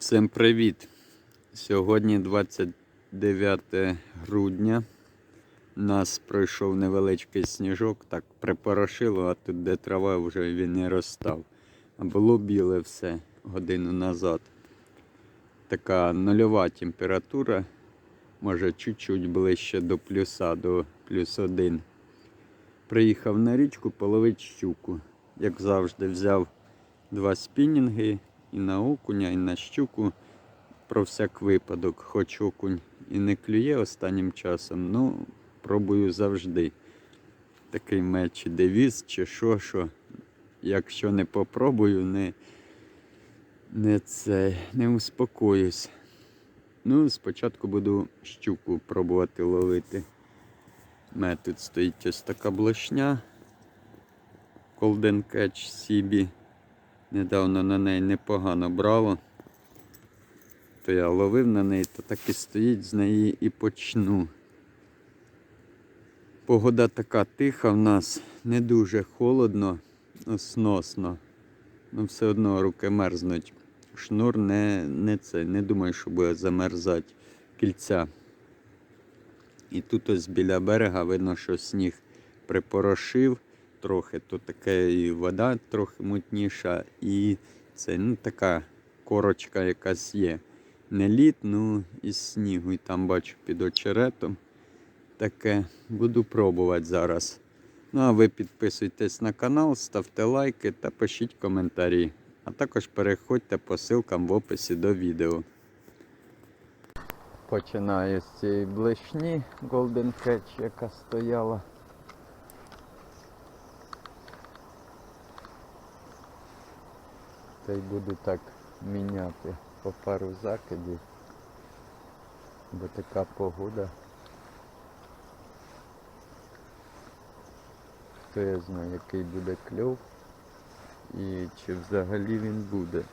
Всім привіт! Сьогодні 29 грудня. У нас пройшов невеличкий сніжок, так припорошило, а тут де трава вже він не розстав. А було біле все годину назад. Така нульова температура, може чуть-чуть ближче до плюса, до плюс один. Приїхав на річку половити щуку. Як завжди, взяв два спінінги і на окуня, і на щуку. Про всяк випадок, хоч окунь і не клює останнім часом, ну пробую завжди. Такий меч девіз, чи що, що. Якщо не попробую, не, не це, не успокоюсь. Ну, спочатку буду щуку пробувати ловити. У мене тут стоїть ось така блошня. Golden Catch CB. Недавно на неї непогано брало. То я ловив на неї, то так і стоїть з неї і почну. Погода така тиха в нас, не дуже холодно, сносно. Ну все одно руки мерзнуть. Шнур не, не це, не думаю, що буде замерзати кільця. І тут ось біля берега видно, що сніг припорошив трохи, то таке і вода трохи мутніша, і це ну, така корочка якась є. Не лід, ну із снігу. І там бачу під очеретом. Таке буду пробувати зараз. Ну а ви підписуйтесь на канал, ставте лайки та пишіть коментарі. А також переходьте по ссылкам в описі до відео. Починаю з цієї блешні Golden Catch, яка стояла. Та й буду так міняти по пару закидів, бо така погода. Хто я знає, який буде кльов і чи взагалі він буде.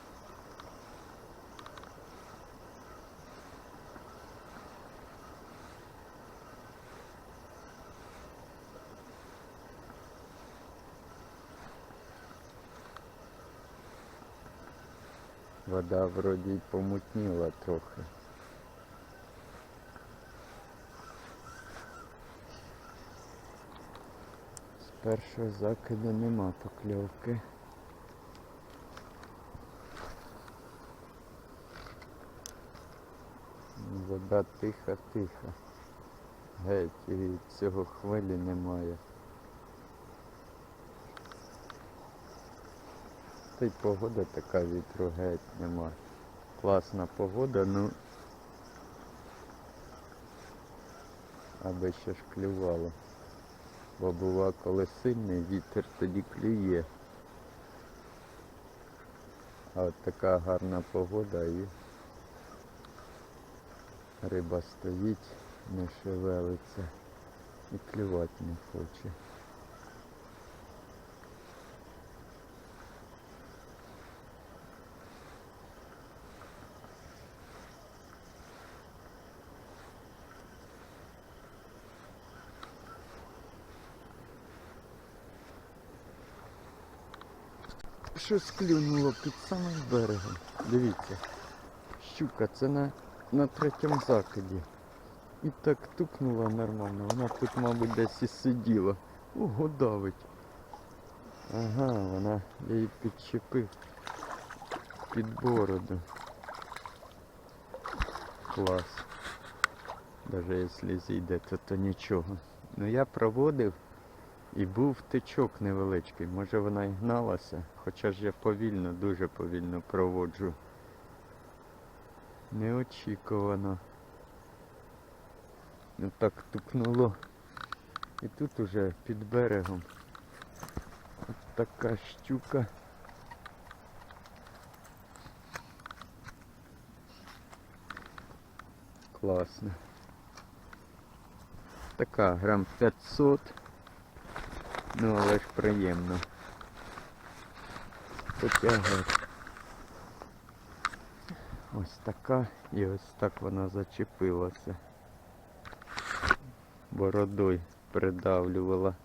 Вода вроді й помутніла трохи. З першого закиду нема покльовки. Вода тиха-тиха. Геть, і цього хвилі немає. Та й погода така вітру геть нема. Класна погода, ну аби ще ж клювало. Бо бува, коли сильний вітер, тоді клює. А от така гарна погода і риба стоїть, не шевелиться і клювати не хоче. Щось клюнуло під самим берегом. Дивіться. Щука, це на, на третьому закиді. І так тукнула нормально. Вона тут, мабуть, десь і сиділа. Ого, давить. Ага, вона я її підчепив під бороду. Клас. Даже якщо зійде, то, то нічого. Ну я проводив і був тичок невеличкий. Може вона і гналася, хоча ж я повільно, дуже повільно проводжу. Неочікувано. Ну так тукнуло. І тут уже під берегом. От така щука. Класно. Така грам 500. Ну, але ж приємно. Потягати. Ось така і ось так вона зачепилася. Бородою придавлювала.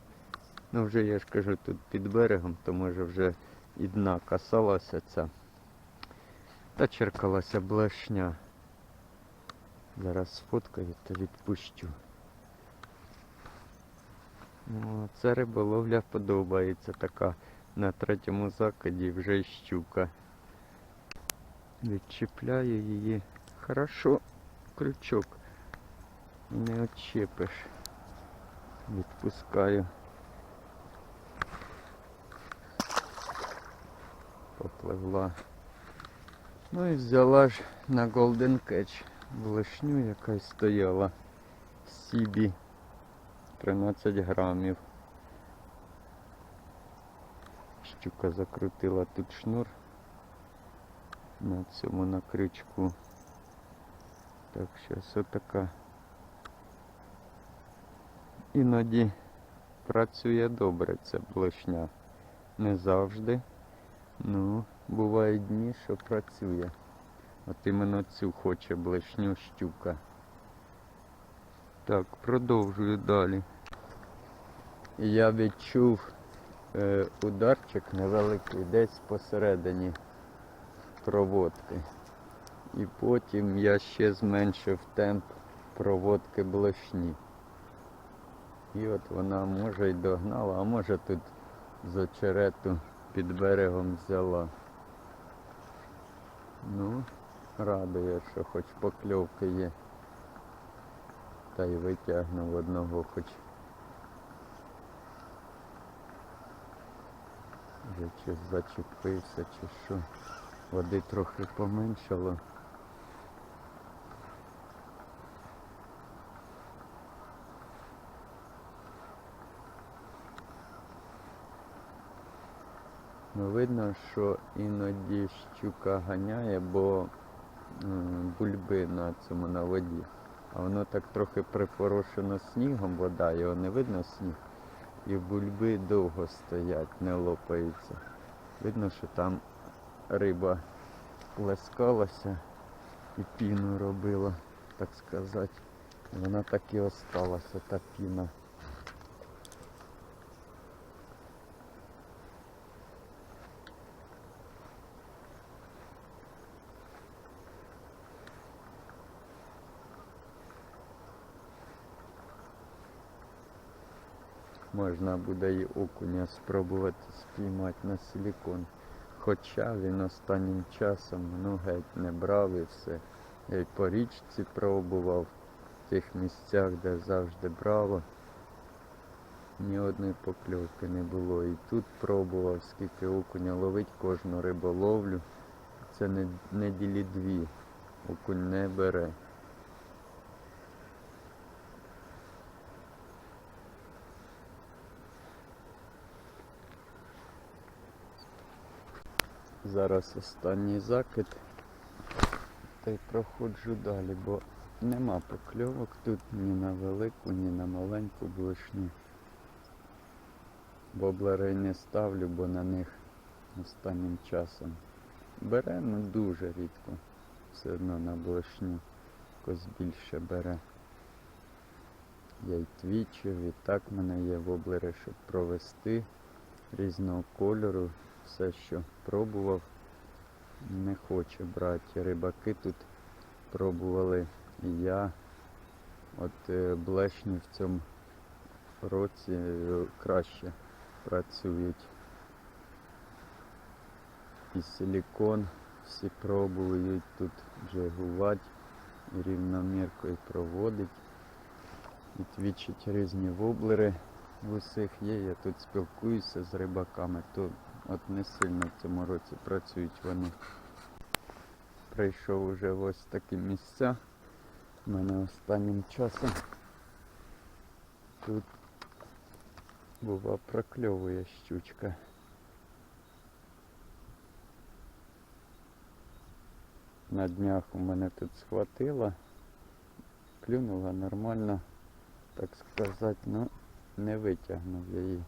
Ну вже я ж кажу, тут під берегом, то може вже і дна касалася ця. Та черкалася блешня. Зараз сфоткаю та відпущу. Ну, це риболовля подобається така. На третьому закиді вже щука. Відчіпляю її. Хорошо, крючок. Не отчепиш. Відпускаю. Попливла. Ну і взяла ж на Golden Catch блешню, яка й стояла. Сібі 13 грамів. Щука закрутила тут шнур на цьому на крючку. Так що ось така. Іноді працює добре ця блешня. Не завжди. Ну, бувають дні, що працює. От іменно цю хоче блешню щука. Так, продовжую далі. Я відчув е, ударчик невеликий десь посередині проводки. І потім я ще зменшив темп проводки блешні. І от вона може й догнала, а може тут з очерету під берегом взяла. Ну, радує, що хоч покльовки є. Та й витягнув одного хоч. Вже чи зачепився, чи що. Води трохи поменшало. Ну, видно, що іноді щука ганяє, бо бульби на цьому на воді. А воно так трохи припорошено снігом, вода, його не видно сніг. І бульби довго стоять, не лопаються. Видно, що там риба плескалася і піну робила, так сказати. Вона так і осталася, та піна. Можна буде і окуня спробувати спіймати на силікон. Хоча він останнім часом ну геть не брав і все. Я й по річці пробував в тих місцях, де завжди брало. Ні одної покльовки не було. І тут пробував, скільки окуня ловить кожну риболовлю. Це неділі дві. Окунь не бере. Зараз останній закид. Та й проходжу далі, бо нема покльовок тут ні на велику, ні на маленьку блишню. Воблери не ставлю, бо на них останнім часом бере, ну дуже рідко. Все одно на блишню якось більше бере. Я й твічив, і так в мене є воблери, щоб провести різного кольору. Все, що пробував, не хоче брати. Рибаки тут пробували і я. От е, блешні в цьому році е, краще працюють. І силікон всі пробують тут джигувати і рівноміркою проводить. І твічить різні воблери в усіх є. Я тут спілкуюся з рибаками, то от не сильно в цьому році працюють вони. Прийшов уже ось такі місця. У мене останнім часом тут бува прокльовує щучка. На днях у мене тут схватила, клюнула нормально, так сказати, ну не витягнув я її.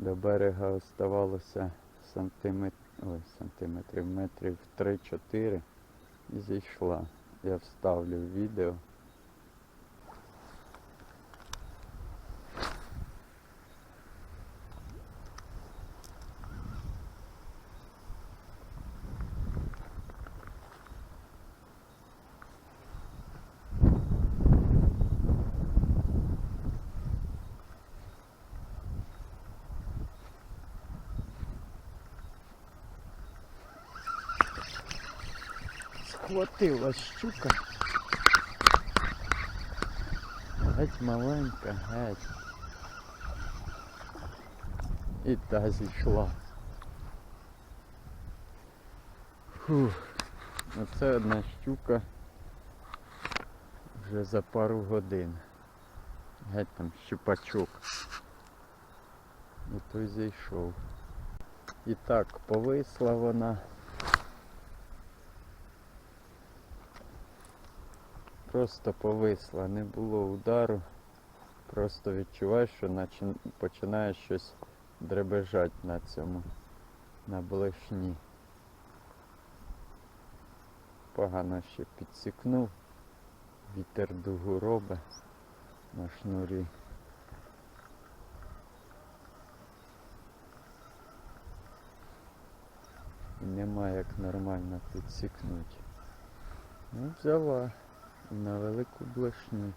До берега оставалося сантиметр, ой, сантиметрів, метрів 3-4 і зійшла. Я вставлю відео. Ухватила щука. Геть маленька, геть. І та зійшла. Фух. Оце одна щука вже за пару годин. Геть там щупачок. І той зійшов. І так, повисла вона. Просто повисла, не було удару. Просто відчуваєш, що починає щось дребежати на цьому, на блешні. Погано ще підсікнув. Вітер дугу робить на шнурі. І нема як нормально підсікнути. Ну, взяла на велику блешню.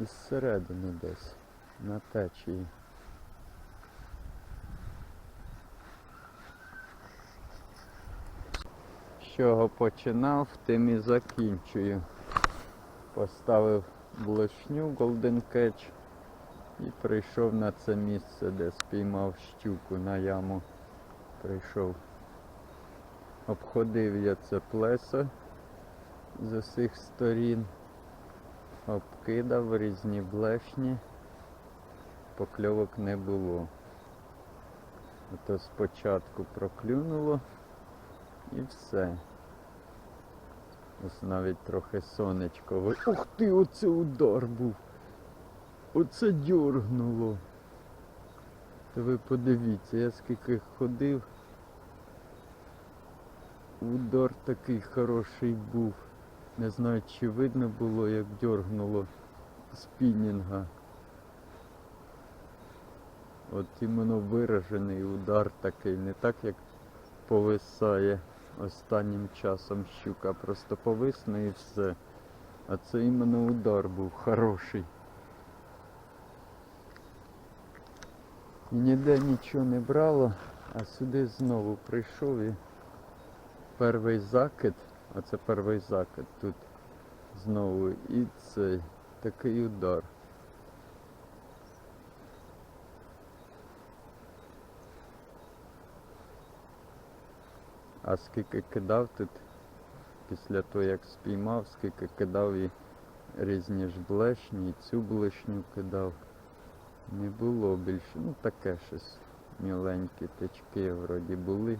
Із середини десь на течії. З чого починав, тим і закінчую. Поставив блешню Golden Catch і прийшов на це місце, де спіймав щуку на яму. Прийшов. Обходив я це плесо з усіх сторін. Обкидав різні блешні. Покльовок не було. Ото спочатку проклюнуло і все. Ось навіть трохи сонечко. Ух ти, оце удар був. Оце дьоргнуло. То ви подивіться, я скільки ходив. Удар такий хороший був. Не знаю, чи видно було, як дьоргнуло спінінга. От іменно виражений удар такий, не так як повисає останнім часом щука, просто повисне і все. А це іменно удар був хороший. І ніде нічого не брало, а сюди знову прийшов і перший закид, а це перший закид тут знову і цей такий удар. А скільки кидав тут після того як спіймав, скільки кидав і різні ж блешні, і цю блешню кидав. Не було більше. Ну таке щось міленькі течки вроді були.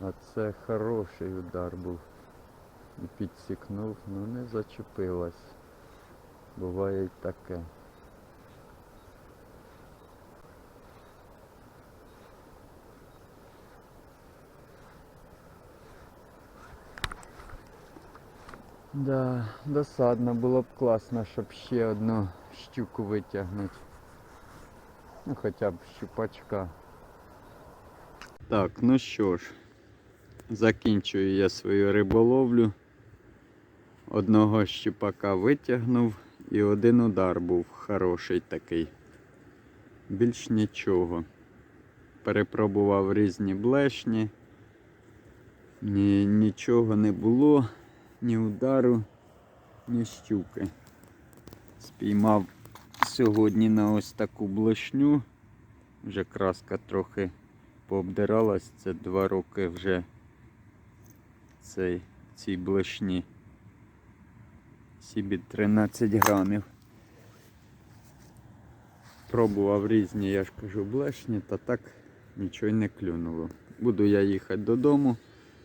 А це хороший удар був. І підсікнув, ну не зачепилась. Буває й таке. Да, досадно було б класно, щоб ще одну щуку витягнути. Ну хоча б щупачка. Так, ну що ж, закінчую я свою риболовлю. Одного щупака витягнув і один удар був хороший такий. Більш нічого. Перепробував різні блешні. Ні, нічого не було ні удару, ні щуки. Спіймав сьогодні на ось таку блошню. Вже краска трохи пообдиралась. Це два роки вже цей, цій блошні. Сібі 13 грамів. Пробував різні, я ж кажу, блешні, та так нічого не клюнуло. Буду я їхати додому.